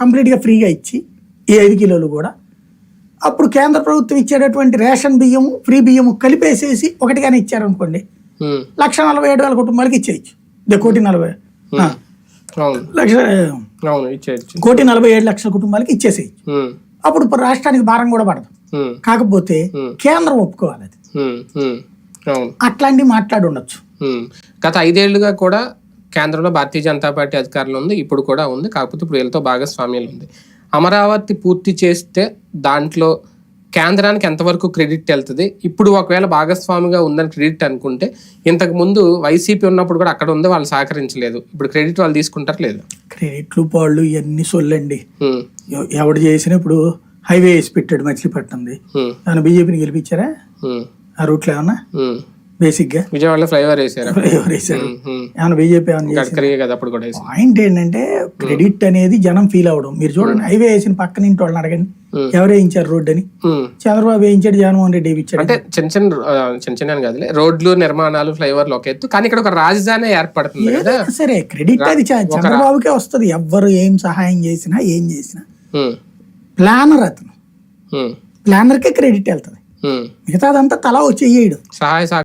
కంప్లీట్గా ఫ్రీగా ఇచ్చి ఈ ఐదు కిలోలు కూడా. అప్పుడు కేంద్ర ప్రభుత్వం ఇచ్చేటటువంటి రేషన్ బియ్యము ఫ్రీ బియ్యము కలిపేసేసి ఒకటిగానే ఇచ్చారనుకోండి. లక్ష నలభై ఏడు వేల కుటుంబాలకి ఇచ్చేయచ్చు. ఇదే కోటి నలభై. లక్ష కోటి నలభై ఏడు లక్షల కుటుంబాలకి ఇచ్చేసేయచ్చు. అప్పుడు రాష్ట్రానికి భారం కూడా పడదు. కాకపోతే కేంద్రం ఒప్పుకోవాలి అది. అట్లాంటివి మాట్లాడి ఉండొచ్చు ఉమ్. గత ఐదేళ్ళుగా కూడా కేంద్రంలో భారతీయ జనతా పార్టీ అధికారంలో ఉంది ఇప్పుడు కూడా ఉంది. కాకపోతే ఇప్పుడు వీళ్ళతో భాగస్వామ్యాలు ఉంది. అమరావతి పూర్తి చేస్తే దాంట్లో కేంద్రానికి ఎంతవరకు క్రెడిట్ వెళ్తుంది? ఇప్పుడు ఒకవేళ భాగస్వామిగా ఉందని క్రెడిట్ అనుకుంటే ఇంతకు ముందు వైసీపీ ఉన్నప్పుడు కూడా అక్కడ ఉంది వాళ్ళు సహకరించలేదు. ఇప్పుడు క్రెడిట్ వాళ్ళు తీసుకుంటారు లేదు? క్రెడిట్లు పాళ్ళు ఇవన్నీ సొల్లండి. ఎవడు చేసిన ఇప్పుడు హైవే వేసి పెట్టాడు మచిలీపట్నంది. బీజేపీని గెలిపించారా? ఆ రూట్లో ఏమన్నా? ఉమ్. బేసిక్గా. విజయవాడలో ఫ్లైఓవర్ వేసారు? ఎవరు ఉమ్, ఉమ్. ఏమైనా బీజేపీ కదా అప్పుడు కూడా వేసారు. పాయింట్ ఏంటంటే క్రెడిట్ అనేది జనం ఫీల్ అవ్వడం. మీరు చూడండి హైవే వేసిన పక్కన ఇంటి వాళ్ళని అడగండి. ఎవరు వేయించారు రోడ్డు అని. చంద్రబాబు వేయించాడు జగన్మోహన్ రెడ్డి వేయించాడు. అంటే చిన్న చిన్న చిన్న చిన్న కాదులే రోడ్లు నిర్మాణాలు ఫ్లైఓవర్లు ఒక ఎత్తు. కానీ ఇక్కడ ఒక రాజధాని ఏర్పడుతుంది కదా. సరే క్రెడిట్ అది చంద్రబాబుకే వస్తుంది. ఎవ్వరు ఏం సహాయం చేసినా ఏం చేసినా. ప్లానర్ అతను. ప్లానర్కే క్రెడిట్ వెళ్తుంది. మిగతాదంతా తలా వచ్చి వేయడం సహాయ